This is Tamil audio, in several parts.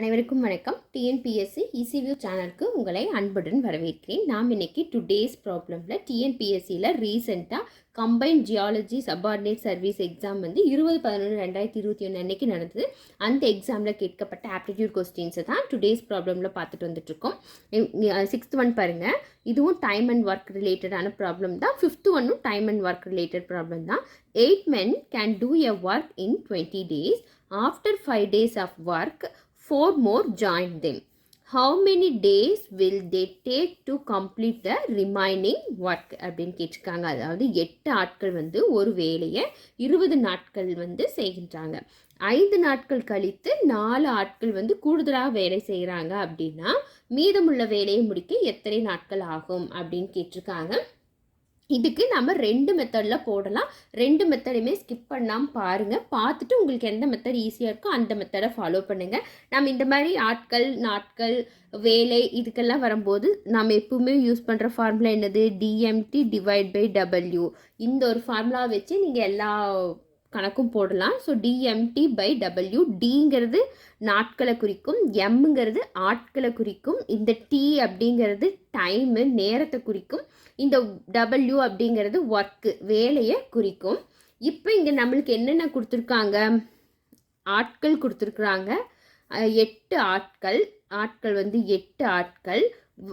அனைவருக்கும் வணக்கம். டிஎன்பிஎஸ்சி இசிவியூ சேனலுக்கு உங்களை அன்புடன் வரவேற்கிறேன். நாம் இன்னைக்கு டுடேஸ் ப்ராப்ளமில் டிஎன்பிஎஸ்சியில் ரீசெண்டாக combined geology subordinate service exam வந்து இருபது பதினொன்று ரெண்டாயிரத்தி இருபத்தி ஒன்று அன்றைக்கி நடந்தது. அந்த எக்ஸாமில் கேட்கப்பட்ட ஆப்டிடியூட் கொஸ்டின்ஸை தான் டுடேஸ் ப்ராப்ளமில் பார்த்துட்டு வந்துட்டுருக்கோம் சிக்ஸ்த் ஒன் பாருங்கள் இதுவும் டைம் அண்ட் ஒர்க் ரிலேட்டடான ப்ராப்ளம் தான். ஃபிஃப்த் ஒன்னும் time and work related problem தான். Eight men can do a work in twenty days after five days of work four more join them how many days will they take to complete the remaining work அப்படின்னு கேட்டிருக்காங்க. அதாவது எட்டு ஆட்கள் வந்து ஒரு வேலையை இருபது நாட்கள் வந்து செய்கின்றாங்க. ஐந்து நாட்கள் கழித்து நாலு ஆட்கள் வந்து கூடுதலாக வேலை செய்கிறாங்க அப்படின்னா மீதமுள்ள வேலையை முடிக்க எத்தனை நாட்கள் ஆகும் அப்படின்னு கேட்டிருக்காங்க. இதுக்கு நம்ம ரெண்டு மெத்தடில் போடலாம். ரெண்டு மெத்தடுமே ஸ்கிப் பண்ணாமல் பாருங்கள் பார்த்துட்டு உங்களுக்கு எந்த மெத்தட் ஈஸியாக இருக்கோ அந்த மெத்தடை ஃபாலோ பண்ணுங்கள் நம்ம இந்த மாதிரி ஆட்கள் நாட்கள் வேலை இதுக்கெல்லாம் வரும்போது நம்ம எப்பவுமே யூஸ் பண்ணுற ஃபார்முலா என்னது? டிஎம்டி டிவைட் பை டபிள்யூ இந்த ஒரு ஃபார்முலா வச்சு நீங்கள் எல்லா கணக்கும் போடலாம். ஸோ டிஎம்டி பை டபிள்யூ டிங்கிறது நாட்களை குறிக்கும் எம்ங்கிறது ஆட்களை குறிக்கும் இந்த டி அப்படிங்கிறது டைமு நேரத்தை குறிக்கும் இந்த டபிள்யூ அப்படிங்கிறது ஒர்க்கு வேலையை குறிக்கும். இப்போ இங்கே நம்மளுக்கு என்னென்ன கொடுத்துருக்காங்க? ஆட்கள் கொடுத்துருக்குறாங்க. எட்டு ஆட்கள். ஆட்கள் வந்து எட்டு ஆட்கள்.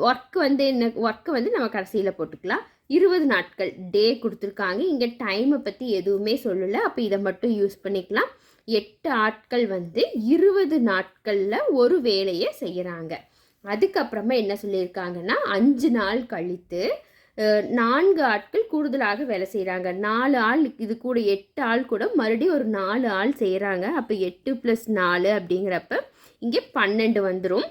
ஒர்க் வந்து என்ன ஒர்க்கை வந்து நம்ம கடைசியில் போட்டுக்கலாம். இருபது நாட்கள் டே கொடுத்துருக்காங்க. இங்கே டைமை பற்றி எதுவுமே சொல்லலை. அப்போ இதை மட்டும் யூஸ் பண்ணிக்கலாம். எட்டு ஆட்கள் வந்து இருபது நாட்களில் ஒரு வேலையை செய்கிறாங்க அதுக்கப்புறமா என்ன சொல்லியிருக்காங்கன்னா அஞ்சு நாள் கழித்து நான்கு ஆட்கள் கூடுதலாக வேலை செய்கிறாங்க நாலு ஆள் இது கூட எட்டு ஆள் கூட மறுபடியும் ஒரு நாலு ஆள் செய்கிறாங்க அப்போ எட்டு ப்ளஸ் நாலு அப்படிங்கிறப்ப இங்கே பன்னெண்டு வந்துடும்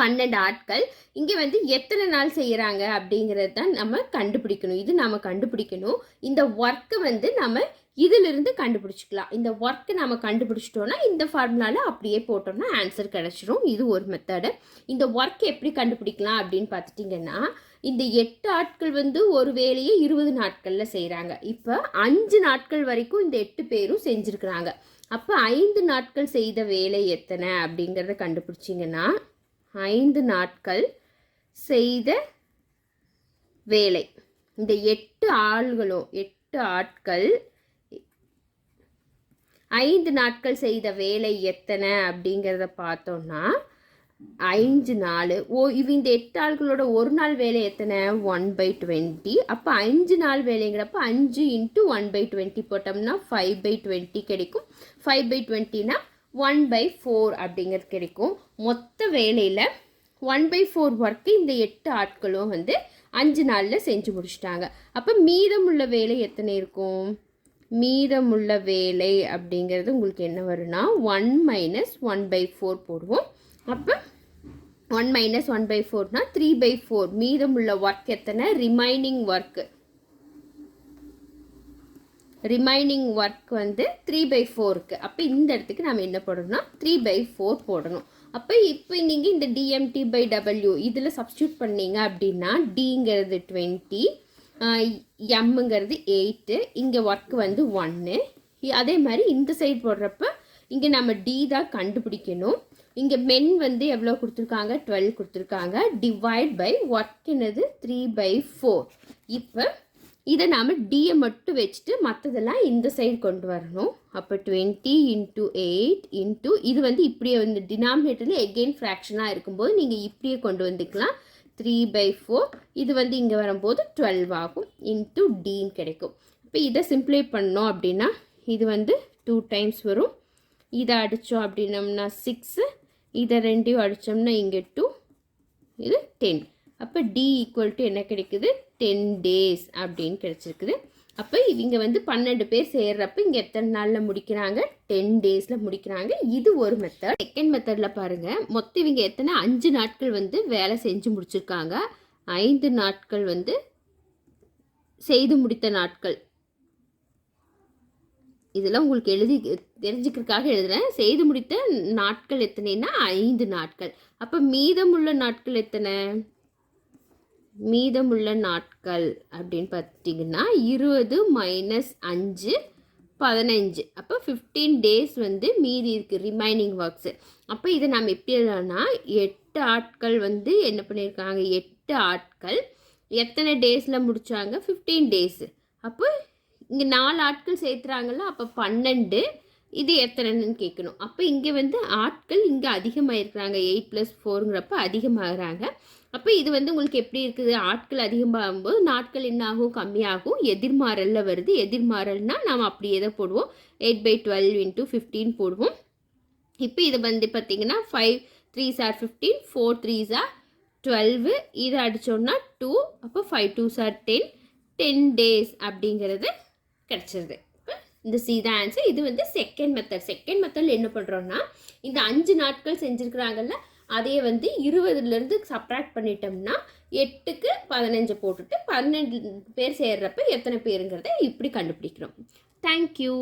பன்னெண்டு ஆட்கள். இங்கே வந்து எத்தனை நாள் செய்கிறாங்க அப்படிங்கிறது தான் நம்ம கண்டுபிடிக்கணும். இது நம்ம கண்டுபிடிக்கணும். இந்த ஒர்க்கை வந்து நம்ம இதிலிருந்து கண்டுபிடிச்சிக்கலாம். இந்த ஒர்க்கை நம்ம கண்டுபிடிச்சிட்டோன்னா இந்த ஃபார்முலாவில் அப்படியே போட்டோம்னா ஆன்சர் கிடச்சிரும். இது ஒரு மெத்தடு இந்த ஒர்க் எப்படி கண்டுபிடிக்கலாம் அப்படின்னு பார்த்துட்டிங்கன்னா இந்த எட்டு ஆட்கள் வந்து ஒரு வேலையை இருபது நாட்களில் செய்கிறாங்க இப்போ அஞ்சு நாட்கள் வரைக்கும் இந்த எட்டு பேரும் செஞ்சுருக்குறாங்க. அப்போ ஐந்து நாட்கள் செய்த வேலை எத்தனை அப்படிங்கிறத கண்டுபிடிச்சிங்கன்னா ஐந்து நாட்கள் செய்த வேலை. இந்த எட்டு ஆள்களும் எட்டு ஆட்கள் ஐந்து நாட்கள் செய்த வேலை எத்தனை அப்படிங்கிறத பார்த்தோம்னா ஐந்து நாள் ஓ இவ இந்த எட்டு ஆள்களோட ஒரு நாள் வேலை எத்தனை? One by twenty. அப்போ அஞ்சு நாள் வேலைங்கிறப்ப அஞ்சு இன்ட்டு ஒன் பை டுவெண்ட்டி போட்டோம்னா ஃபைவ் பை டுவெண்ட்டி கிடைக்கும். ஃபைவ் பை டுவெண்ட்டினா ஒன் பை ஃபோர் அப்படிங்கிறது கிடைக்கும். மொத்த வேலையில் ஒன் பை ஃபோர் ஒர்க்கு இந்த எட்டு ஆட்களும் வந்து அஞ்சு நாளில் செஞ்சு முடிச்சிட்டாங்க. அப்போ மீதமுள்ள வேலை எத்தனை இருக்கும்? மீதமுள்ள வேலை அப்படிங்கிறது உங்களுக்கு என்ன வரும்னா one minus one by four போடுவோம். அப்போ ஒன் மைனஸ் ஒன் பை ஃபோர்னா த்ரீ பை ஃபோர் மீதமுள்ள ஒர்க் எத்தனை? ரிமைனிங் ஒர்க்கு ரிமைனிங் ஒர்க் வந்து த்ரீ பை ஃபோருக்கு அப்போ இந்த இடத்துக்கு நம்ம என்ன போடணும்னா த்ரீ பை ஃபோர் போடணும். அப்போ இப்போ நீங்கள் இந்த டிஎம்டி பை டபிள்யூ இதில் சப்ஸ்டியூட் பண்ணீங்க அப்படின்னா டிங்கிறது டுவெண்ட்டி எம்முங்கிறது எயிட்டு இங்கே ஒர்க் வந்து ஒன்று அதே மாதிரி இந்த சைடு போடுறப்ப இங்கே நம்ம டி தான் கண்டுபிடிக்கணும். இங்கே மென் வந்து எவ்வளோ கொடுத்துருக்காங்க? டுவெல் கொடுத்துருக்காங்க. டிவைட் பை ஒர்க்னது த்ரீ பை ஃபோர் இப்போ இதை நாம் டியை மட்டும் வச்சுட்டு மற்றதெல்லாம் இந்த சைடு கொண்டு வரணும். அப்போ டுவெண்ட்டி இன்ட்டு எயிட் இன்ட்டு இது வந்து இப்படியே வந்து டினாமினேட்டரில் எகெயின் ஃப்ராக்ஷனாக இருக்கும்போது நீங்கள் இப்படியே கொண்டு வந்துக்கலாம். த்ரீ பை ஃபோர் இது வந்து இங்கே வரும்போது டுவெல் ஆகும். இன்ட்டு டின்னு கிடைக்கும். இப்போ இதை சிம்ப்ளை பண்ணோம் அப்படின்னா இது வந்து டூ டைம்ஸ் வரும். இதை அடித்தோம் அப்படின்னம்னா சிக்ஸு இதை ரெண்டையும் அடித்தோம்னா இங்கே டூ இது டென் அப்போ டி ஈக்குவல் டு என்ன கிடைக்குது? டென் டேஸ் அப்படின்னு கிடைச்சிருக்குது. அப்போ இவங்க வந்து பன்னெண்டு பேர் சேர்றப்ப இங்கே எத்தனை நாளில் முடிக்கிறாங்க? டென் டேஸில் முடிக்கிறாங்க. இது ஒரு மெத்தட் செகண்ட் மெத்தடில் பாருங்கள் மொத்தம் இவங்க எத்தனை? அஞ்சு நாட்கள் வந்து வேலை செஞ்சு முடிச்சிருக்காங்க. ஐந்து நாட்கள் வந்து செய்து முடித்த நாட்கள். இதெல்லாம் உங்களுக்கு எழுதி தெரிஞ்சுக்கிறதுக்காக எழுதுறேன். செய்து முடித்த நாட்கள் எத்தனைன்னா? ஐந்து நாட்கள். அப்போ மீதமுள்ள நாட்கள் எத்தனை? மீதமுள்ள நாட்கள் அப்படின்னு பார்த்தீங்கன்னா இருபது மைனஸ் அஞ்சு பதினஞ்சு. அப்போ ஃபிஃப்டீன் டேஸ் வந்து மீதி இருக்குது ரிமைனிங் ஒர்க்ஸு அப்போ இதை நம்ம எப்படி எழுதலாம்னா எட்டு ஆட்கள் வந்து என்ன பண்ணியிருக்காங்க? எட்டு ஆட்கள். எத்தனை டேஸில் முடித்தாங்க ஃபிஃப்டீன் டேஸு அப்போ இங்கே நாலு ஆட்கள் சேர்த்துறாங்கல்ல அப்போ பன்னெண்டு. இது எத்தனைன்னு கேட்கணும். அப்போ இங்கே வந்து ஆட்கள் இங்கே அதிகமாகிருக்கிறாங்க எயிட் ப்ளஸ் ஃபோருங்கிறப்ப அதிகமாகறாங்க. அப்போ இது வந்து உங்களுக்கு எப்படி இருக்குது? ஆட்கள் அதிகமாகும்போது நாட்கள் என்ன ஆகும் கம்மியாகும்? எதிர்மாறலில் வருது? எதிர்மாறல்னால் நாம் அப்படி எதை போடுவோம். Eight by twelve into fifteen போடுவோம். இப்போ இது வந்து பார்த்தீங்கன்னா five three sir fifteen four three sir twelve இதை அடித்தோம்னா டூ அப்போ five two sir ten ten days அப்படிங்கிறது கிடச்சிருது. இப்போ இந்த சி தான் ஆன்சர் இது வந்து செகண்ட் மெத்தட் செகண்ட் மெத்தடில் என்ன பண்ணுறோன்னா இந்த அஞ்சு நாட்கள் செஞ்சுருக்குறாங்கல்ல அதையே வந்து இருபதுலேருந்து சப்ராக்ட் பண்ணிட்டோம்னா எட்டுக்கு பதினஞ்சு போட்டுட்டு பன்னெண்டு பேர் சேர்றப்ப எத்தனை பேருங்கிறத இப்படி கண்டுபிடிக்கிறோம். தேங்க்யூ